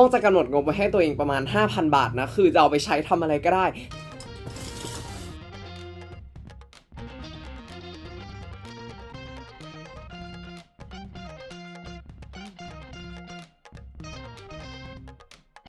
โมงจะกำหนดงบไว้ให้ตัวเองประมาณ 5,000 บาทนะ คือจะเอาไปใช้ทำอะไรก็ได้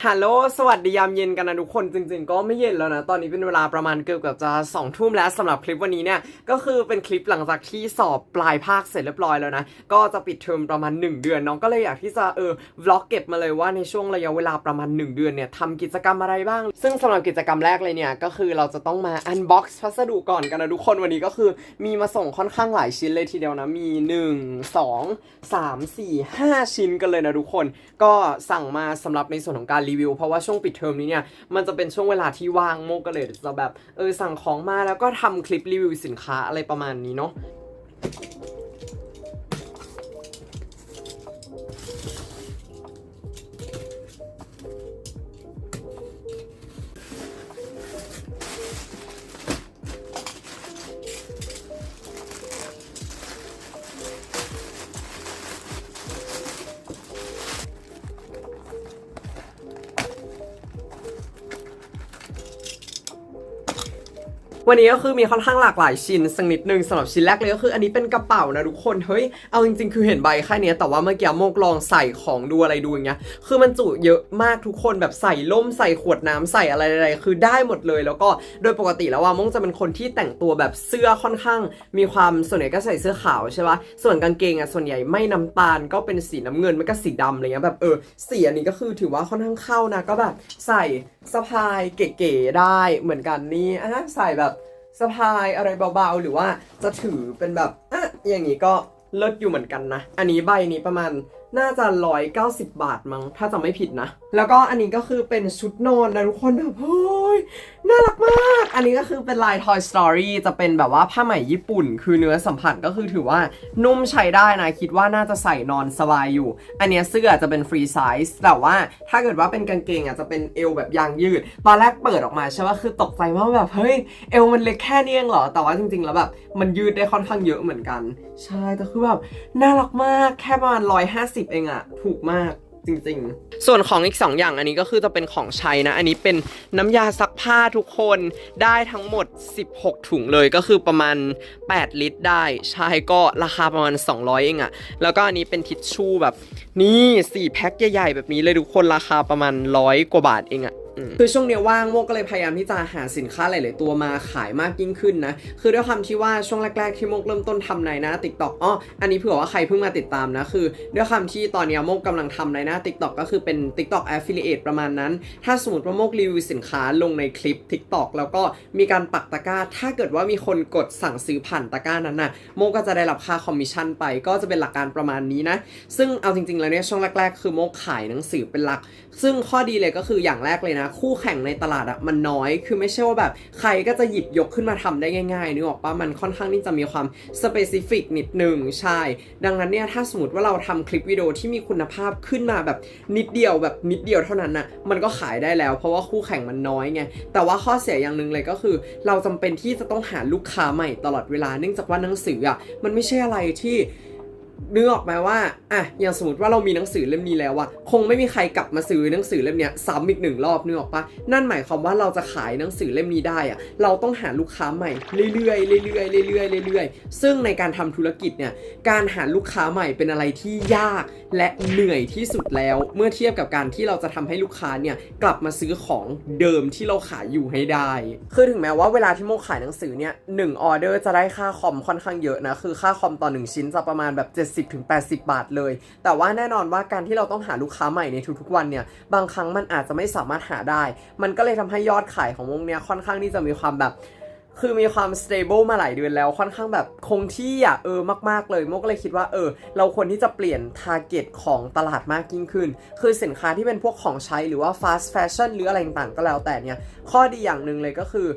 ฮัลโหล สวัสดียามเย็นกันนะทุกคน จริง ๆ ก็ไม่เย็นแล้วนะ ตอนนี้เป็นเวลาประมาณเกือบกับจะสองทุ่มแล้วสำหรับคลิปวันนี้เนี่ย ก็คือเป็นคลิปหลังจากที่สอบปลายภาคเสร็จเรียบร้อยแล้วนะ ก็จะปิดเทอมประมาณ 1 เดือนน้องก็เลยอยากที่จะเออวล็อกเก็บมาเลยว่าในช่วงระยะเวลาประมาณ 1 เดือนเนี่ยทำกิจกรรมอะไรบ้าง ซึ่งสำหรับกิจกรรมแรกเลยเนี่ยก็คือเราจะต้องมาอันบ็อกซ์พัสดุก่อนกันนะทุกคนวันนี้ก็คือ มีมาส่งค่อนข้างหลายชิ้นเลยทีเดียวนะมี 1 2 3 4 5 ชิ้นกันเลยนะทุกคน ก็สั่งมาสำหรับในส่วนของการรีวิว เพราะว่าช่วงปิดเทอมนี้เนี่ยมันจะเป็นช่วงเวลาที่ว่างโมก็เลยจะแบบเออสั่งของมาแล้วก็ทำคลิปรีวิวสินค้าอะไรประมาณนี้เนาะ วันนี้ก็คือมีค่อนข้างหลากหลายชิ้นสักนิดนึงสำหรับชิ้นแรกเลยก็คือ อันนี้เป็นกระเป๋านะทุกคนเฮ้ยเอาจริงๆ คือเห็นใบแค่เนี้ยแต่ว่าเมื่อกี้โมกลองใส่ของดูอะไรดูอย่างเงี้ยคือมันจุเยอะมากทุกคนแบบใส่ล่มใส่ขวดน้ำใส่อะไรอะไรคือได้หมดเลย แล้วก็โดยปกติแล้วว่ามงจะเป็นคนที่แต่งตัวแบบเสื้อค่อนข้าง มีความส่วนใหญ่ก็ใส่เสื้อขาวใช่ปะส่วนกางเกงอะส่วนใหญ่ไม่น้ำตาลก็เป็นสีน้ำเงินไม่ก็สีดำอะไรเงี้ยแบบเออสีอันนี้ก็คือถือว่าค่อนข้างเข้านะก็แบบใส่ สะพายเก๋ๆได้เหมือนกันนี่อะใส่แบบสะพายอะไรเบาๆ หรือว่าจะถือเป็นแบบอะอย่างนี้ก็เลิศอยู่เหมือนกันนะ อันนี้ใบนี้ประมาณ น่าจะ 190 บาทมั้ง ถ้าจำไม่ผิดนะ แล้วก็อันนี้ก็คือเป็นชุดนอนนะทุกคนแบบเฮ้ย น่ารักมาก อันนี้ก็คือเป็นลาย Toy Story จะเป็นแบบว่าผ้าไหมญี่ปุ่น คือเนื้อสัมผัสก็คือถือว่านุ่มใช้ได้นะ คิดว่าน่าจะใส่นอนสบายอยู่ อันนี้เสื้อจะเป็นฟรีไซส์แต่ว่าถ้าเกิดว่าเป็นกางเกงอาจจะเป็นเอวแบบยางยืด ตอนแรกเปิดออกมาใช่ป่ะคือตกใจมากว่าแบบเฮ้ยเอวมันเล็กแค่นี้เองเหรอ แต่ว่าจริงๆ แล้วแบบมันยืดได้ค่อนข้างเยอะเหมือนกัน ใช่แต่คือแบบน่ารักมากแค่ประมาณ150เองอะถูกมากจริงๆ ส่วนของอีก 2 อย่างอันนี้ก็คือจะเป็นของใช้นะ อันนี้เป็นน้ำยาซักผ้าทุกคนได้ทั้งหมด 16 ถุงเลยก็คือประมาณ 8 ลิตรได้ ใช้ก็ราคาประมาณ 200 เองอะแล้วก็อันนี้เป็นทิชชู่แบบนี่4แพ็คใหญ่ๆแบบนี้เลยทุกคนราคาประมาณ100กว่าบาทเองอะคือช่วงเนี้ยว่างโมก็เลยพยายามที่จะหาสินค้าหลาย ๆ ตัวมาขายมากยิ่งขึ้นนะ คือด้วยความที่ว่าช่วงแรก ๆ ที่โมกเริ่มต้นทำในหน้า TikTok อ๋ออันนี้เผื่อว่าใครเพิ่งมาติดตามนะ คือด้วยความที่ตอนเนี้ยโมกกำลังทำในหน้า TikTok ก็คือเป็น TikTok Affiliate ประมาณนั้น ถ้าสมมติว่าโมกรีวิวสินค้าลงในคลิป TikTok แล้วก็มีการปักตะกร้า ถ้าเกิดว่ามีคนกดสั่งซื้อผ่านตะกร้านั้นน่ะโมกก็จะได้รับค่าคอมมิชชั่นไปก็จะเป็นหลักการประมาณนี้นะ ซึ่งเอาจริง ๆแล้วเนี่ยช่วงแรก ๆ คือโมกขายหนังสือเป็นหลัก ซึ่งข้อดีเลยก็คืออย่างแรกเลยนะ คู่แข่งในตลาดอะมันน้อย คือไม่ใช่ว่าแบบใครก็จะหยิบยกขึ้นมาทำได้ง่ายๆนึกออกปะมันค่อนข้างที่จะมีความสเปซิฟิกนิดนึงใช่ ดังนั้นเนี่ยถ้าสมมติว่าเราทำคลิปวิดีโอที่มีคุณภาพขึ้นมาแบบนิดเดียวแบบนิดเดียวเท่านั้นน่ะมันก็ขายได้แล้ว เพราะว่าคู่แข่งมันน้อยไงแต่ว่าข้อเสียอย่างหนึ่งเลยก็คือ เราจำเป็นที่จะต้องหาลูกค้าใหม่ตลอดเวลาเนื่องจากว่าหนังสืออะมันไม่ใช่อะไรที่ นึกออกไหมว่าอะอย่างสมมติว่าเรามีหนังสือเล่มนี้แล้วอะคงไม่มีใครกลับมาซื้อหนังสือเล่มนี้ซ้ำอีกหนึ่งรอบนึกออกปะนั่นหมายความว่าเราจะขายหนังสือเล่มนี้ได้อะเราต้องหาลูกค้าใหม่เรื่อยๆเรื่อยๆเรื่อยๆเรื่อยๆซึ่งในการทำธุรกิจเนี่ยการหาลูกค้าใหม่เป็นอะไรที่ยากและเหนื่อยที่สุดแล้ว เมื่อเทียบกับการที่เราจะทำให้ลูกค้าเนี่ยกลับมาซื้อของเดิมที่เราขายอยู่ให้ได้ คือถึงแม้ว่าเวลาที่โมขายหนังสือเนี่ยหนึ่งออเดอร์จะได้ค่าคอมค่อนข้างเยอะนะคือค่าคอมต่อหนึ่งชิ้นจะประมาณแบบ70-80บาทเลย แต่ว่าแน่นอนว่าการที่เราต้องหาลูกค้าใหม่ในทุกๆวันเนี่ย บางครั้งมันอาจจะไม่สามารถหาได้ มันก็เลยทำให้ยอดขายของวงเนี้ยค่อนข้างที่จะมีความแบบ คือมีความ stable มาหลายเดือนแล้วค่อนข้างแบบคงที่อะเออมากๆเลยโมก็เลยคิดว่าเออ เราควรที่จะเปลี่ยน target ของตลาดมากยิ่งขึ้น คือสินค้าที่เป็นพวกของใช้หรือว่า fast fashion หรืออะไรต่างๆก็แล้วแต่เนี่ย ข้อดีอย่างหนึ่งเลยก็คือ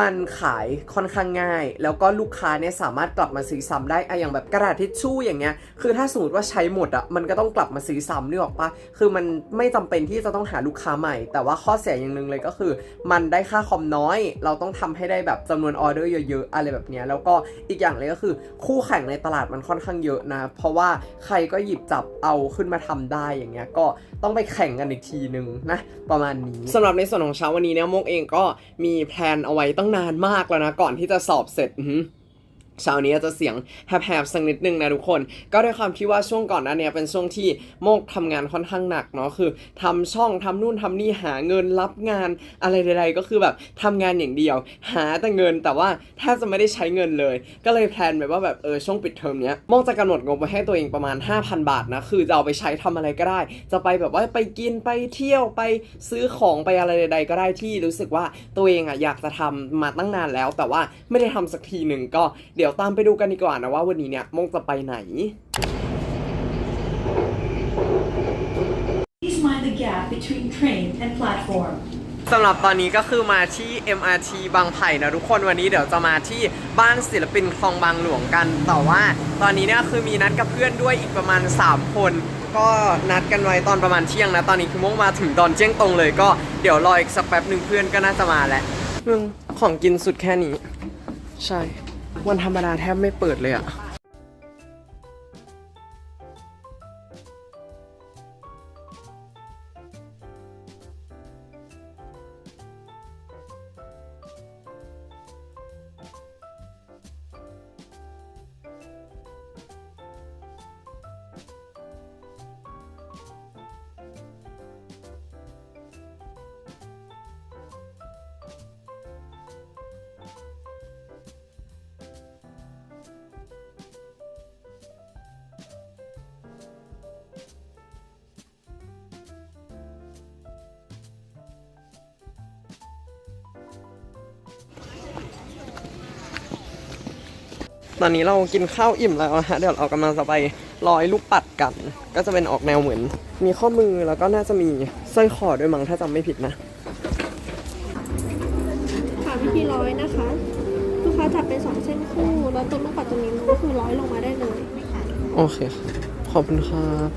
มันขายค่อนข้างง่าย แล้วก็ลูกค้าเนี่ยสามารถกลับมาซื้อซ้ำได้อะอย่างแบบกระดาษทิชชู่อย่างเงี้ยคือถ้าสมมติว่าใช้หมดอะมันก็ต้องกลับมาซื้อซ้ำนึกออกปะคือมันไม่จำเป็นที่จะต้องหาลูกค้าใหม่ แต่ว่าข้อเสียอย่างหนึ่งเลยก็คือ มันได้ค่าคอมน้อย เราต้องทำให้ได้แบบจำนวนำนวนออเดอร์เยอะๆอะไรแบบนี้แล้วก็อีกอย่างเลยก็คือ คู่แข่งในตลาดมันค่อนข้างเยอะนะ เพราะว่าใครก็หยิบจับเอาขึ้นมาทำได้อย่างเงี้ยก็ต้องไปแข่งกันอีกทีนึงนะประมาณนี้สำหรับในส่วนของเช้าวันนี้เนี่ยโมกเองก็มีแพลนเอาไว้ตั้งนานมากแล้วนะก่อนที่จะสอบเสร็จ เช้านี้จะเสียงแหบๆสักนิดนึงนะทุกคน ก็ด้วยความที่ว่าช่วงก่อนหน้าเนี้ยเป็นช่วงที่โมกทำงานค่อนข้างหนักเนาะคือทำช่องทำนู่นทำนี่หาเงินรับงานอะไรใดๆก็คือแบบทำงานอย่างเดียว หาแต่เงินแต่ว่าแทบจะไม่ได้ใช้เงินเลย ก็เลยแพลนไปว่าแบบเออช่วงปิดเทอมเนี้ยโมกจะกำหนดงบไว้ให้ตัวเองประมาณ 5,000 บาทนะคือจะเอาไปใช้ทำอะไรก็ได้ จะไปแบบว่าไปกินไปเที่ยวไปซื้อของไปอะไรใด ๆ ก็ได้ที่รู้สึกว่าตัวเองอะอยากจะทำมาตั้งนานแล้ว แต่ว่าไม่ได้ทำสักทีหนึ่งก็เดี๋ยวตามไปดูกันดีกว่านะว่าวันนี้เนี่ยโมงจะไปไหน Please mind the gap between train and platform. สำหรับตอนนี้ก็คือมาที่ MRT บางไผ่นะทุกคนวันนี้เดี๋ยวจะมาที่บ้านศิลปินคลองบางหลวงกัน แต่ว่าตอนนี้เนี่ยคือมีนัดกับเพื่อนด้วยอีกประมาณ 3 คน ก็นัดกันไว้ตอนประมาณเที่ยงนะ ตอนนี้คือโมงมาถึงตอนเที่ยงตรงเลยก็เดี๋ยวรออีกสักแป๊บหนึ่งเพื่อนก็น่าจะมาแหละมึงของกินสุดแค่นี้ ใช่ วันธรรมดาแทบไม่เปิดเลยอะ ตอนนี้เรากินข้าวอิ่มแล้วนะฮะเดี๋ยวเรากำลังจะไปร้อยลูกปัดกัน ก็จะเป็นออกแนวเหมือน มีข้อมือแล้วก็น่าจะมีสร้อยคอด้วยมั้งถ้าจำไม่ผิดนะค่ะวิธีร้อยนะคะลูกค้าจับเป็นสองเส้นคู่ แล้วตัวลูกปัดตรงนี้มันก็คือร้อยลงมาได้เลยโอเคค่ะขอบคุณครับ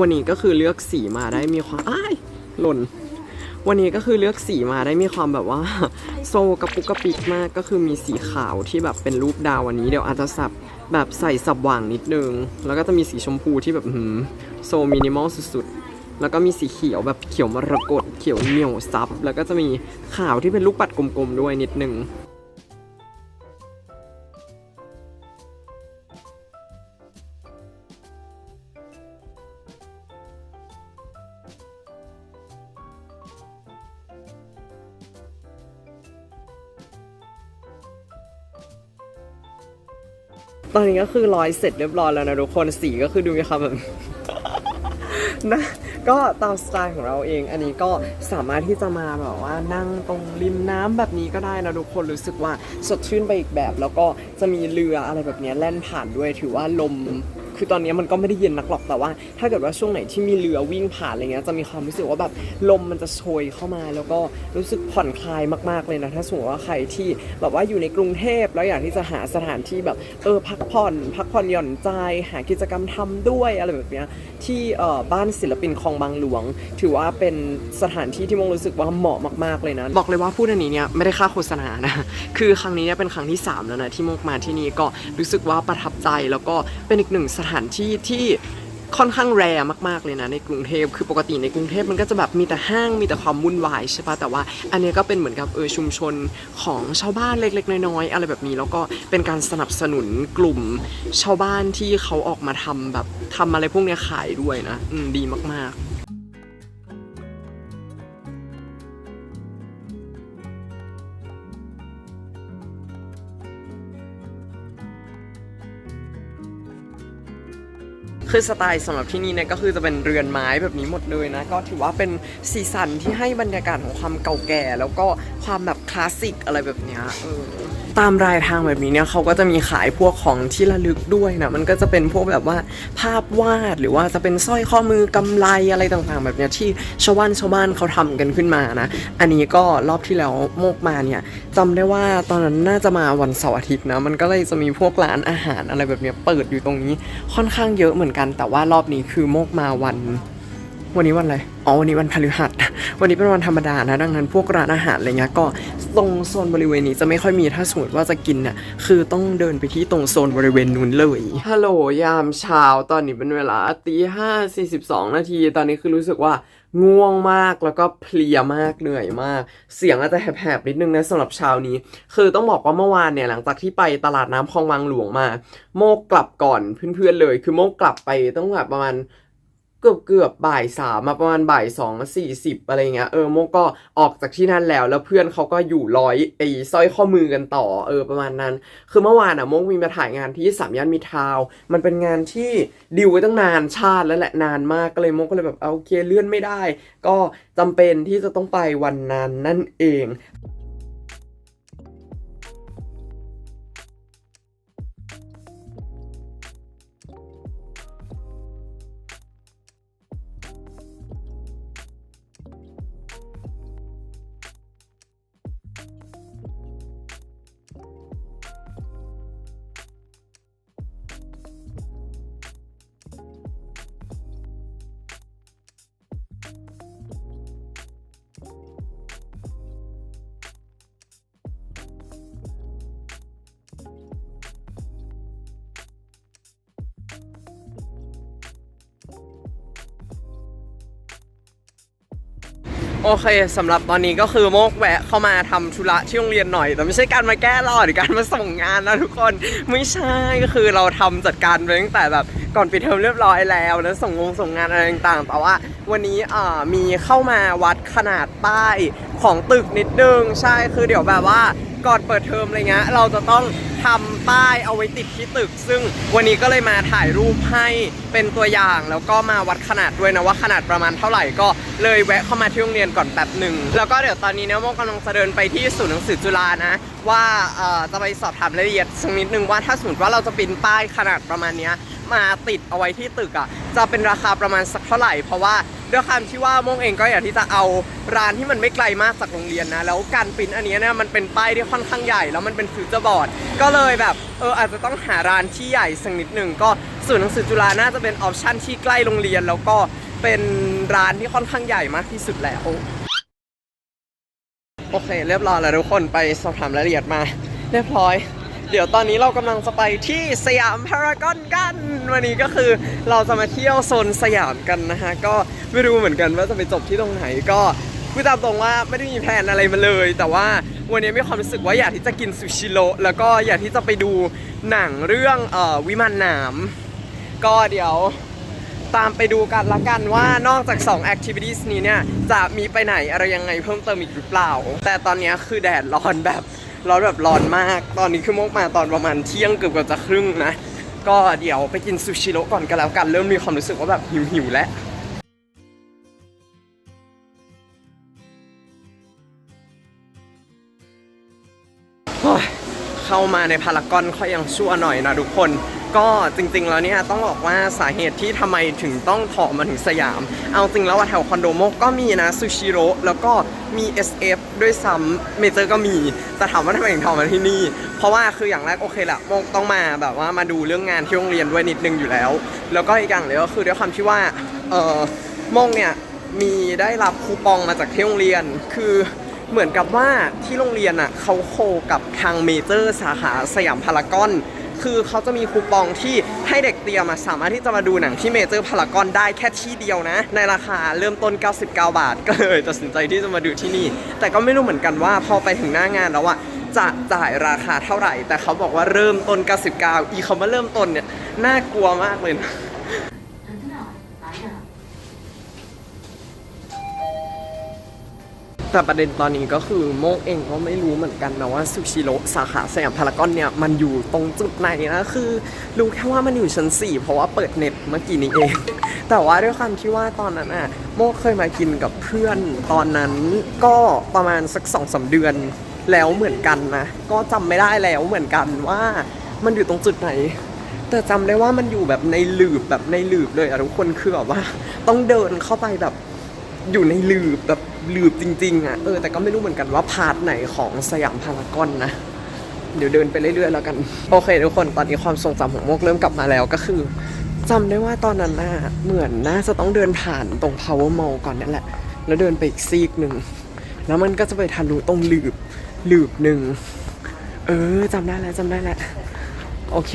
วันนี้ก็คือเลือกสีมาได้มีความอ้าย หล่น วันนี้ก็คือเลือกสีมาได้มีความแบบว่า โซกระปุกกระปิกมากก็คือมีสีขาวที่แบบเป็นรูปดาววันนี้เดี๋ยวอาจจะสับแบบใส่สับหว่างนิดนึง แล้วก็จะมีสีชมพูที่แบบหืมโซมินิมอลสุดๆ แล้วก็มีสีเขียวแบบเขียวมรกตเขียวเหนียวซับ แล้วก็จะมีขาวที่เป็นลูกปัดกลมๆด้วยนิดนึง ตอนนี้ก็คือร้อยเสร็จเรียบร้อยแล้วนะทุกคนสีก็คือดูมีความแบบนะก็ตามสไตล์ของเราเอง อันนี้ก็สามารถที่จะมาแบบว่านั่งตรงริมน้ำแบบนี้ก็ได้นะทุกคนรู้สึกว่าสดชื่นไปอีกแบบ แล้วก็จะมีเรืออะไรแบบนี้แล่นผ่านด้วยถือว่าลม คือตอนนี้มันก็ไม่ได้เย็นนักหรอกแต่ว่า ถ้าเกิดว่าช่วงไหนที่มีเรือวิ่งผ่านอะไรเงี้ยจะมีความรู้สึกว่าแบบลมมันจะโชยเข้ามา แล้วก็รู้สึกผ่อนคลายมากๆเลยนะ ถ้าสมมติว่าใครที่แบบว่าอยู่ในกรุงเทพแล้วอยากที่จะหาสถานที่แบบเออพักผ่อนพักผ่อนหย่อนใจหากิจกรรมทำด้วยอะไรแบบเนี้ยที่เอ่อบ้านศิลปินคลองบางหลวง ถือว่าเป็นสถานที่ที่มองรู้สึกว่าเหมาะมากๆเลยนะ บอกเลยว่าพูดอันนี้เนี่ยไม่ได้ค่าโฆษณานะคือครั้งนี้เนี่ยเป็นครั้งที่ 3 แล้วนะที่มกมาที่นี่ก็รู้สึกว่าประทับใจแล้วก็เป็นอีกหนึ่งสถถานที่ที่ค่อนข้างแรมากๆเลยนะในกรุงเทพคือปกติในกรุงเทพมันก็จะแบบมีแต่ห้างมีแต่ความวุ่นวายใช่ปะแต่ว่า อันนี้ก็เป็นเหมือนกับเออชุมชนของชาวบ้านเล็กๆ น้อยๆอะไรแบบนี้แล้วก็เป็นการสนับสนุนกลุ่มชาวบ้านที่เขาออกมาทำแบบทำอะไรพวกเนี้ยขายด้วยนะอืมดีมากๆ คือสไตล์สำหรับที่นี่เนี่ยก็คือจะเป็นเรือนไม้แบบนี้หมดเลยนะก็ถือว่าเป็นสีสันที่ให้บรรยากาศของความเก่าแก่ แล้วก็ความแบบคลาสสิกอะไรแบบเนี้ยเออ ตามรายทางแบบนี้เนี่ยเขาก็จะมีขายพวกของที่ระลึกด้วยนะมันก็จะเป็นพวกแบบว่าภาพวาดหรือว่าจะเป็นสร้อยข้อมือกำไลอะไรต่างๆ แบบเนี้ยที่ชาวบ้านชาวบ้านเขาทำกันขึ้นมานะ อันนี้ก็รอบที่แล้วโมกมาเนี่ยจำได้ว่าตอนนั้นน่าจะมาวันเสาร์อาทิตย์นะมันก็เลยจะมีพวกร้านอาหารอะไรแบบเนี้ยเปิดอยู่ตรงนี้ค่อนข้างเยอะเหมือนกัน แต่ว่ารอบนี้คือโมกมาวัน วันนี้วันอะไร อ๋อ วันนี้วันพฤหัส วันนี้เป็นวันธรรมดานะ ดังนั้นพวกร้านอาหารอะไรเงี้ย ก็ตรงโซนบริเวณนี้จะไม่ค่อยมี ถ้าสมมติว่าจะกินเนี่ยคือต้องเดินไปที่ตรงโซนบริเวณนู้นเลย ฮัลโหล ยามเช้า ตอนนี้เป็นเวลาตีห้าสี่สิบสองนาที ตอนนี้คือรู้สึกว่าง่วงมากแล้วก็เพลียมากเหนื่อยมาก เสียงอาจจะแหบๆนิดนึงนะสำหรับเช้านี้ คือต้องบอกว่าเมื่อวานเนี่ยหลังจากที่ไปตลาดน้ำคลองวังหลวงมา โมกกลับก่อนเพื่อนๆเลย คือโมกกลับไปต้องแบบประมาณ เกือบเกือบบ่ายสามมาประมาณบ่ายสองสี่สิบอะไรเงี้ยเออโมก็ออกจากที่นั่นแล้ว แล้วเพื่อนเขาก็อยู่ร้อยไอ้สร้อยข้อมือกันต่อเออประมาณนั้น คือเมื่อวานอะโมกมีมาถ่ายงานที่สามย่านมิทาว มันเป็นงานที่ดิวไว้ตั้งนานชาติแล้วแหละนานมากก็เลยโมกก็เลยแบบเอาโอเคเลื่อนไม่ได้ ก็จำเป็นที่จะต้องไปวันนั้นนั่นเอง อเคสำหรับตอนนี้ก็คือโมกแวะเข้ามาทำธุระที่โรงเรียนหน่อย แต่ไม่ใช่การมาแก้รอหรือการมาส่งงานนะทุกคน ไม่ใช่ก็คือเราทำจัดการไปตั้งแต่แบบ ก่อนปิดเทอมเรียบร้อยแล้วแล้วส่งงงส่งงานอะไรต่างๆแต่ว่าวันนี้มีเข้ามาวัดขนาดป้ายของตึกนิดนึงใช่คือเดี๋ยวแบบว่าก่อนเปิดเทอมอะไรเงี้ยเราจะต้องทำป้ายเอาไว้ติดที่ตึก ซึ่งวันนี้ก็เลยมาถ่ายรูปให้เป็นตัวอย่าง แล้วก็มาวัดขนาดด้วยนะว่าขนาดประมาณเท่าไหร่ก็เลยแวะเข้ามาที่โรงเรียนก่อนแป๊บหนึ่งแล้วก็เดี๋ยวตอนนี้เนี่ยโมกำลังจะเดินไปที่ศูนย์หนังสือจุฬานะ ว่าจะไปสอบถามรายละเอียดสักนิดนึงว่าถ้าสมมติว่าเราจะปิ้นป้ายขนาดประมาณเนี้ย มาติดเอาไว้ที่ตึกอะจะเป็นราคาประมาณสักเท่าไหร่ เพราะว่าด้วยความที่ว่าโมงเองก็อยากที่จะเอาร้านที่มันไม่ไกลมากจากโรงเรียนนะ แล้วการปิ้นอันนี้เนี่ยมันเป็นป้ายที่ค่อนข้างใหญ่ แล้วมันเป็นฟิวเจอร์บอร์ดก็เลยแบบเอออาจจะต้องหาร้านที่ใหญ่สักนิดหนึ่งก็ศูนย์หนังสือจุฬาน่าจะเป็นออปชั่นที่ใกล้โรงเรียน แล้วก็เป็นร้านที่ค่อนข้างใหญ่มากที่สุดแล้วโอเค เรียบร้อยแล้วทุกคนไปสอบถามรายละเอียดมา เรียบร้อย เดี๋ยวตอนนี้เรากำลังจะไปที่สยามพารากอนกัน วันนี้ก็คือเราจะมาเที่ยวโซนสยามกันนะฮะ ก็ไม่รู้เหมือนกันว่าจะไปจบที่ตรงไหนก็พูดตามตรงว่าไม่ได้มีแผนอะไรมาเลย แต่ว่าวันนี้มีความรู้สึกว่าอยากที่จะกินซูชิโร่แล้วก็อยากที่จะไปดูหนังเรื่องเอ่อวิมานหนามก็เดี๋ยวตามไปดูกันละกันว่านอกจาก2 activities นี้เนี่ย จะมีไปไหนอะไรยังไงเพิ่มเติมอีกหรือเปล่า แต่ตอนนี้คือแดดร้อนแบบ ร้อนแบบร้อนมาก ตอนนี้คือโมกมาตอนประมาณเที่ยงเกือบกับจะครึ่งนะ ก็เดี๋ยวไปกินซูชิโร่ก่อนกันแล้วกัน เริ่มมีความรู้สึกว่าแบบหิวหิวแล้วเข้ามาในพารากอนค่อยยังชั่วหน่อยนะทุกคน ก็จริงๆแล้วเนี่ยต้องบอกว่าสาเหตุที่ทำไมถึงต้องถอมาถึงสยาม เอาจริงแล้วแถวคอนโดโมกก็มีนะซูชิโร่แล้วก็มี SF ด้วยซ้ำเมเจอร์ก็มี แต่ถามว่าทำไมถึงถอมาที่นี่ เพราะว่าคืออย่างแรกโอเคแหละโมกต้องมาแบบว่ามาดูเรื่องงานที่โรงเรียนด้วยนิดนึงอยู่แล้ว แล้วก็อีกอย่างเลยก็คือด้วยความที่ว่าเออโมกเนี่ยมีได้รับคูปองมาจากที่โรงเรียนคือเหมือนกับว่าที่โรงเรียนอะเขาโคกับทางเมเจอร์สาขาสยามพารากอน คือเขาจะมีคูปองที่ให้เด็กเตรียมอะสามารถที่จะมาดูหนังที่เมเจอร์พารากอนได้แค่ที่เดียวนะ ในราคาเริ่มต้น 99 บาท ก็เลยตัดสินใจที่จะมาดูที่นี่ แต่ก็ไม่รู้เหมือนกันว่าพอไปถึงหน้างานแล้วอะจะจ่ายราคาเท่าไหร่ แต่เขาบอกว่าเริ่มต้น 99 อีคำว่าเริ่มต้นเนี่ยน่ากลัวมากเลยนะ แต่ประเด็นตอนนี้ก็คือโมกเองก็ไม่รู้เหมือนกันนะว่าซูชิโร่สาขาสยามพารากอนเนี่ยมันอยู่ตรงจุดไหนนะคือ รู้แค่ว่ามันอยู่ชั้น 4 เพราะว่าเปิดเน็ตเมื่อกี้นี้เอง แต่ว่าด้วยความที่ว่าตอนนั้นอะโมกเคยมากินกับเพื่อนตอนนั้นก็ประมาณสักสองสาเดือนแล้วเหมือนกันนะก็จำไม่ได้แล้วเหมือนกันว่ามันอยู่ตรงจุดไหนแต่จำได้ว่ามันอยู่แบบในหลืบแบบในหลืบเลยอะทุกคนคือแบบว่า ต้องเดินเข้าไปแบบอยู่ในหลืบแบบ หลืบจริงๆอะเออแต่ก็ไม่รู้เหมือนกันว่าพาร์ทไหนของสยามพารากอนนะ เดี๋ยวเดินไปเรื่อยๆแล้วกัน โอเค ทุกคนตอนนี้ความทรงจำของโมกเริ่มกลับมาแล้วก็คือจำได้ว่าตอนนั้นน่ะเหมือนน่าจะต้องเดินผ่านตรง power mall ก่อนนั่นแหละ แล้วเดินไปอีกซีกหนึ่งแล้วมันก็จะไปทะลุตรงหลืบหลืบหนึ่งเออจำได้แล้วจำได้แล้วโอเค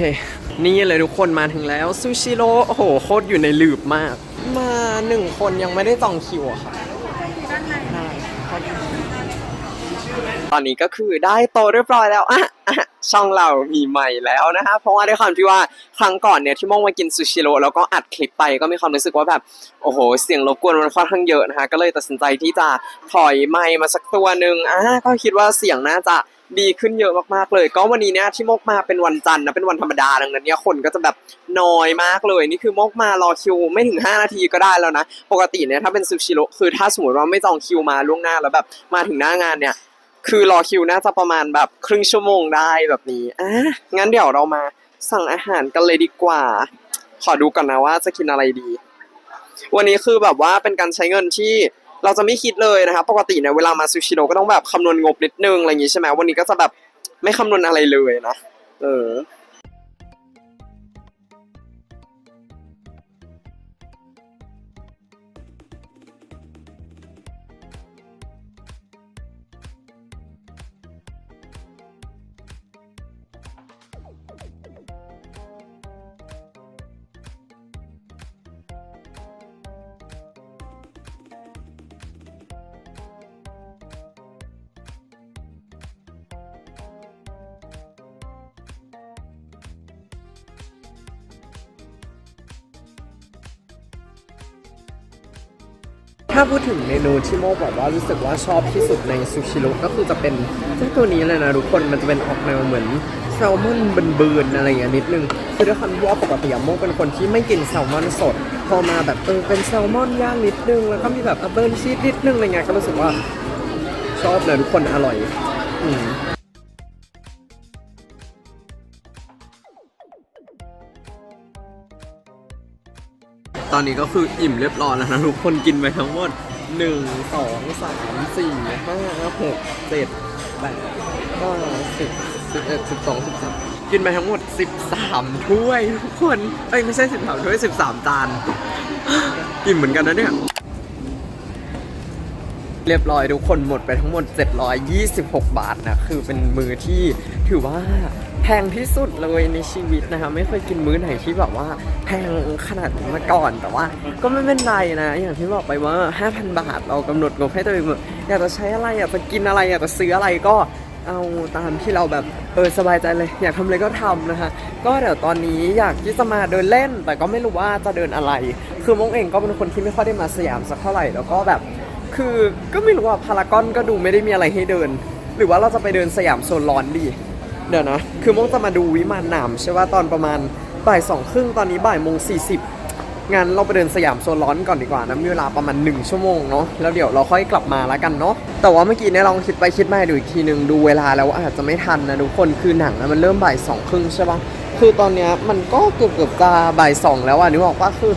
นี่เลยทุกคนมาถึงแล้วซูชิโร่โอ้โหโคตรอยู่ในหลืบมาก มาหนึ่งคนยังไม่ได้จองคิวอะค่ะ ตอนนี้ก็คือได้โตเรียบร้อยแล้วอะช่องเรามีใหม่แล้วนะคะเพราะว่าด้วยความที่ว่าครั้งก่อนเนี่ยที่มองมากินซูชิโร่แล้วก็อัดคลิปไปก็มีความรู้สึกว่าแบบโอ้โห เสียงรบกวนมันค่อนข้างเยอะนะคะก็เลยตัดสินใจที่จะถอยไมค์มาสักตัวหนึ่งอะก็คิดว่าเสียงน่าจะดีขึ้นเยอะมากๆเลย ก็วันนี้เนี่ยที่มกมาเป็นวันจันทร์นะเป็นวันธรรมดาดังนั้นเนี่ยคนก็จะแบบน้อยมากเลยนี่คือมกมารอคิวไม่ถึง 5 นาทีก็ได้แล้วนะ ปกติเนี่ยถ้าเป็นซูชิโร่คือถ้าสมมติว่าไม่จองคิวมาล่วงหน้าแล้วแบบมาถึงหน้างานเนี่ย คือรอคิวน่าจะประมาณแบบครึ่งชั่วโมงได้แบบนี้อะงั้นเดี๋ยวเรามาสั่งอาหารกันเลยดีกว่า ขอดูก่อนนะว่าจะกินอะไรดี วันนี้คือแบบว่าเป็นการใช้เงินที่เราจะไม่คิดเลยนะครับ ปกติเนี่ยเวลามาซูชิโร่ก็ต้องแบบคำนวณงบนิดนึงอะไรอย่างงี้ใช่ไหมวันนี้ก็จะแบบไม่คำนวณอะไรเลยนะ เออ ถ้าพูดถึงเมนูที่โมบอกว่ารู้สึกว่าชอบที่สุดในซูชิโร่ก็คือจะเป็นเจ้าตัวนี้เลยนะทุกคนมันจะเป็นออกแนวเหมือนแซลมอนเบิร์นๆอะไรอย่างเงี้ยนิดนึงคือด้วยความที่ว่าปกติโมเป็นคนที่ไม่กินแซลมอนสด พอมาแบบเออเป็นแซลมอนย่างนิดนึง แล้วก็มีแบบเบิร์นชีสนิดนึงอะไรเงี้ยก็รู้สึกว่าชอบเลยทุกคนอร่อย อืม ตอนนี้ก็คืออิ่มเรียบร้อยแล้วนะทุกคนกินไปทั้งหมด1 2 3 4 5 6 7 8 9 10 11 12 13กินไปทั้งหมด 13 ถ้วยทุกคนเอ้ยไม่ใช่ 13 ถ้วย 13 จานอิ่มเหมือนกันนะเนี่ย เรียบร้อยทุกคนหมดไปทั้งหมด 726 บาทนะ คือเป็นมือที่ถือว่า แพงที่สุดเลยในชีวิตนะคะไม่เคยกินมื้อไหนที่แบบว่าแพงขนาดนี้มาก่อนแต่ว่า ก็ไม่เป็นไรนะ อย่างที่บอกไปว่า 5,000 บาทเรากำหนดงบให้ตัวเองแบบอยากจะใช้อะไรอยากจะกินอะไรอยากจะซื้ออะไรก็เอาตามที่เราแบบเออสบายใจเลย อยากทำอะไรก็ทำนะคะ ก็เดี๋ยวตอนนี้อยากที่จะมาเดินเล่น แต่ก็ไม่รู้ว่าจะเดินอะไร คือมงเองก็เป็นคนที่ไม่ค่อยได้มาสยามสักเท่าไหร่แล้วก็แบบ คือก็ไม่รู้ว่าพารากอนก็ดูไม่ได้มีอะไรให้เดิน หรือว่าเราจะไปเดินสยามโซนร้อนดี เดี๋ยวนะ คือมงจะมาดูวิมานหนามใช่ว่าตอนประมาณบ่ายสองครึ่งตอนนี้บ่ายโมงสี่สิบงั้นเราไปเดินสยามโซนร้อนก่อนดีกว่านะมีเวลาประมาณ 1 ชั่วโมงเนาะแล้วเดี๋ยวเราค่อยกลับมาแล้วกันเนาะแต่ว่าเมื่อกี้เนี่ยลองคิดไปคิดมาดูอีกทีหนึ่งดูเวลาแล้วอาจจะไม่ทันนะทุกคนคือหนังอะมันเริ่มบ่ายสองครึ่งใช่ปะคือตอนเนี้ยมันก็เกือบเกือบจะบ่ายสองแล้วอะนึกออกปะคือ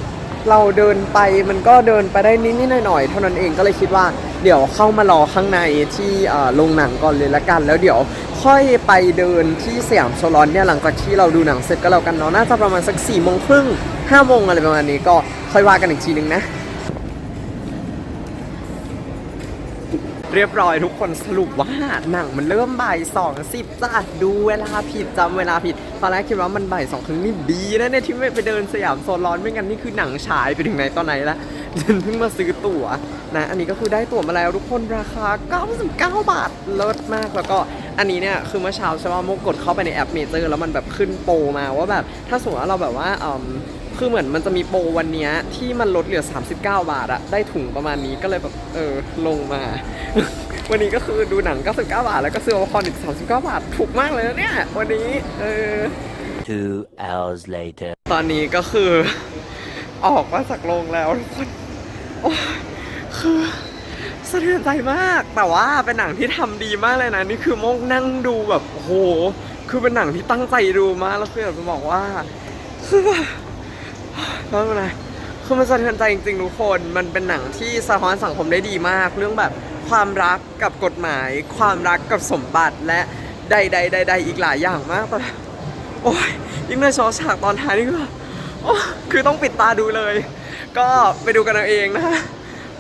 เราเดินไปมันก็เดินไปได้นิดๆหน่อยๆเท่านั้นเองก็เลยคิดว่าเดี๋ยวเข้ามารอข้างในที่โรงหนังก่อนเลยละกัน แล้วเดี๋ยว ค่อยไปเดินที่สยามโซลอนเนี่ยหลังจากที่เราดูหนังเสร็จก็แล้วกันเนาะน่าจะประมาณสัก4ี่โมงครึ่งห้าโมงอะไรประมาณนี้ก็ค่อยว่ากันอีกทีนึงนะ เรียบร้อยทุกคนสรุปว่าหนังมันเริ่มบ่ายสองสิบจ้ะดูเวลาผิดจำเวลาผิด ตอนแรกคิดว่ามันบ่ายสองครึ่งนี่ดีนะเนี่ยที่ไม่ไปเดินสยามโซนร้อนไม่งั้นนี่คือหนังฉายไปถึงไหนตอนไหนละฉันเพิ่งมาซื้อตั๋วนะอันนี้ก็คือได้ตั๋วมาแล้วทุกคนราคา 99 บาทเลิศมากแล้วก็อันนี้เนี่ยคือเมื่อเช้าใช่ไหมโมกดเข้าไปในแอปเมเจอร์แล้วมันแบบขึ้นโปรมาว่าแบบถ้าสมมติว่าเราแบบว่าอืม คือเหมือนมันจะมีโปรวันเนี้ยที่มันลดเหลือ 39 บาทอะได้ถุงประมาณนี้ก็เลยแบบเออลงมา วันนี้ก็คือดูหนัง 99 บาท แล้วก็ซื้ออุปกรณ์อีก 39 บาท ถูกมากเลยนะเนี่ย วันนี้เออ Two hours later. ตอนนี้ก็คือออกมาจากโรงแล้วทุกคนโอ้ยคือสะเทือนใจมาก แต่ว่าเป็นหนังที่ทำดีมากเลยนะ นี่คือโมงนั่งดูแบบโอ้โห คือเป็นหนังที่ตั้งใจดูมากแล้วคืออยากจะบอกว่าคือแบบ แล้วอะไรคือมันสะเทือนใจจริงๆทุกคน มันเป็นหนังที่สะท้อนสังคมได้ดีมาก เรื่องแบบความรักกับกฎหมาย ความรักกับสมบัติและใดๆๆๆอีกหลายอย่างมากแต่โอ้ยยิ่งในชอฉากตอนท้ายนี่ก็คือต้องปิดตาดูเลย ก็ไปดูกันเอาเองนะ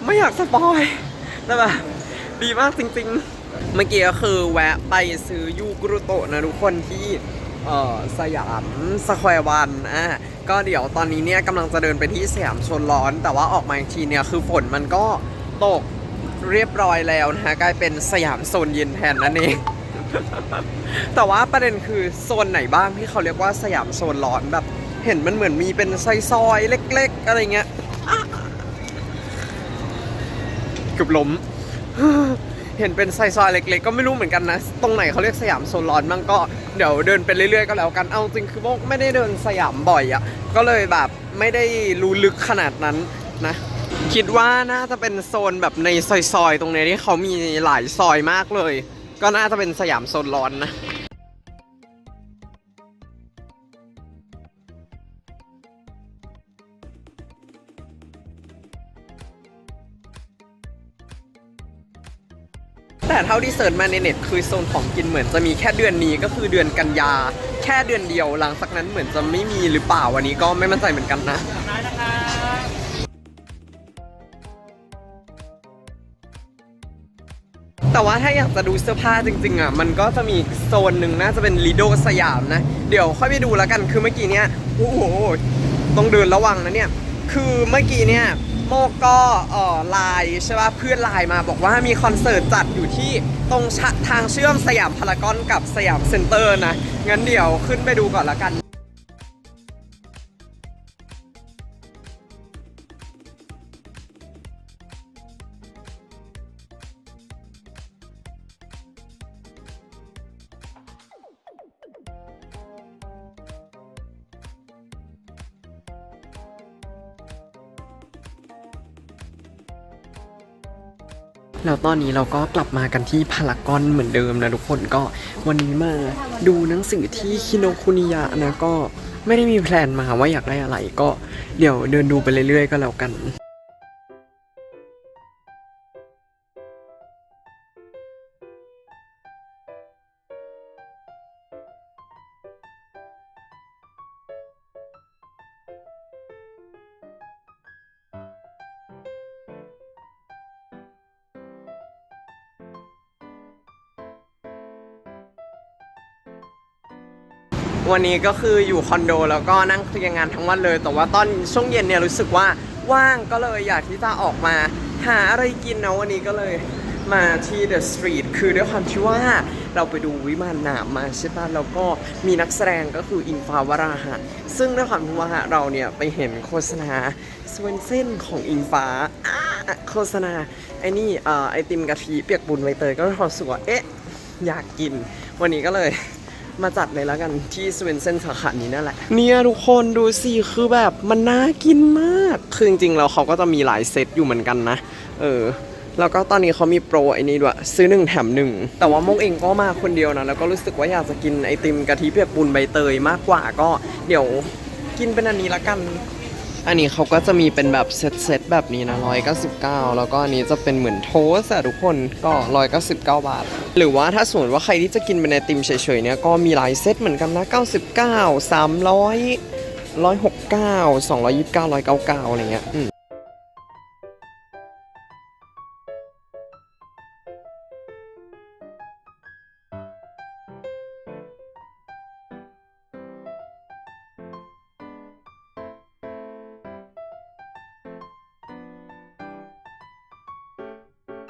ไม่อยากสปอยแต่แบบดีมากจริงๆ เมื่อกี้ก็คือแวะไปซื้อยูกุรุโตะนะทุกคนที่เออสยามสแควร์วันอะ ก็เดี๋ยวตอนนี้เนี่ยกำลังจะเดินไปที่สยามชนร้อน แต่ว่าออกมาอีกทีเนี่ยคือฝนมันก็ตกเรียบร้อยแล้วนะฮะกลายเป็นสยามโซนเย็นแทนนั่นเอง แต่ว่าประเด็นคือโซนไหนบ้างที่เขาเรียกว่าสยามโซนร้อนแบบ เห็นมันเหมือนมีเป็นซอยๆเล็ก ๆ อะไรเงี้ยเกือบล้ม เห็นเป็นซอยๆเล็กๆ ก็ไม่รู้เหมือนกันนะ ตรงไหนเขาเรียกสยามโซนร้อนบ้างก็เดี๋ยวเดินไปเรื่อยๆก็แล้วกันเอาจริงคือโมกไม่ได้เดินสยามบ่อยอะ่ะก็เลยแบบไม่ได้รู้ลึกขนาดนั้นนะ คิดว่าน่าจะเป็นโซนแบบในซอยๆ ตรงนี้ที่เขามีหลายซอยมากเลย ก็น่าจะเป็นสยามโซนร้อนนะ เท่าที่เสิร์ชมาในเน็ตคือโซนของกินเหมือนจะมีแค่เดือนนี้ก็คือเดือนกันยา แค่เดือนเดียวหลังจากนั้นเหมือนจะไม่มีหรือเปล่าวันนี้ก็ไม่มั่นใจเหมือนกันนะแต่ว่าถ้าอยากจะดูเสื้อผ้าจริงๆอะมันก็จะมีโซนหนึ่งน่าจะเป็นลีโดสยามนะ เดี๋ยวค่อยไปดูแล้วกันคือเมื่อกี้เนี้ยโอ้โหต้องเดินระวังนะเนี่ย คือเมื่อกี้เนี่ย โมกก็เอ่อไลน์ใช่ป่ะเพื่อนไลน์มาบอกว่ามีคอนเสิร์ตจัดอยู่ที่ตรงชะทางเชื่อมสยามพารากอนกับสยามเซ็นเตอร์นะ งั้นเดี๋ยวขึ้นไปดูก่อนละกัน แล้วตอนนี้เราก็กลับมากันที่พารากอนเหมือนเดิมนะทุกคนก็วันนี้มาดูหนังสือที่คิโนคุนิยะนะก็ไม่ได้มีแพลนมาว่าอยากได้อะไรก็เดี๋ยวเดินดูไปเรื่อยๆ ก็แล้วกัน วันนี้ก็คืออยู่คอนโดแล้วก็นั่งเคลียร์งานทั้งวันเลย แต่ว่าตอนช่วงเย็นเนี่ยรู้สึกว่าว่างก็เลยอยากที่จะออกมา หาอะไรกินนะวันนี้ก็เลยมาที่เดอะสตรีทคือด้วยความที่ว่าเราไปดูวิมานหนามมาใช่ปะแล้วก็มีนักแสดงก็คืออิงฟ้าวราหะซึ่งด้วยความที่ว่าเราเนี่ยไปเห็นโฆษณาสวนเซ่นของอิงฟ้าโฆษณาไอ้นี่ไอติมกะทิเปียกบุญใบเตยก็เลยรู้สึกว่าเอ๊ะอยากกิน วันนี้ก็เลย มาจัดเลยแล้วกันที่สเวนเซนสาขานี้นั่นแหละ เนี่ยทุกคนดูสิคือแบบมันน่ากินมาก คือจริงๆแล้วเขาก็จะมีหลายเซตอยู่เหมือนกันนะ เออ แล้วก็ตอนนี้เขามีโปรไอ้นี่ด้วย ซื้อหนึ่งแถมหนึ่ง แต่ว่ามกเองก็มาคนเดียวนะ แล้วก็รู้สึกว่าอยากจะกินไอติมกะทิเปียกปูนใบเตยมากกว่าก็เดี๋ยวกินเป็นอันนี้ละกัน อันนี้เขาก็จะมีเป็นแบบเซตเซตแบบนี้นะ199แล้วก็อันนี้จะเป็นเหมือนโทสอะทุกคนก็199บาท หรือว่าถ้าสมมติว่าใครที่จะกินเป็นไอติมเฉยๆเนี่ยก็มีหลายเซตเหมือนกันนะ99 300 169 229 199อะไรเงี้ย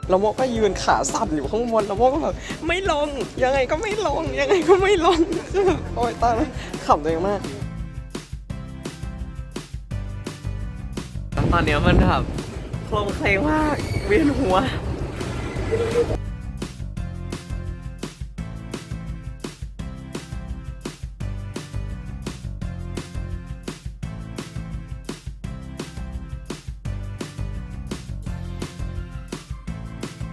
แล้วโมก็ยืนขาสั่นอยู่ข้างบนแล้วโมก็แบบไม่ลงยังไงก็ไม่ลงยังไงก็ไม่ลงโอ้ยตายแล้วขำตัวเองมากตอนเนี้ยมันแบบโคลงเคลงมากเวียนหัว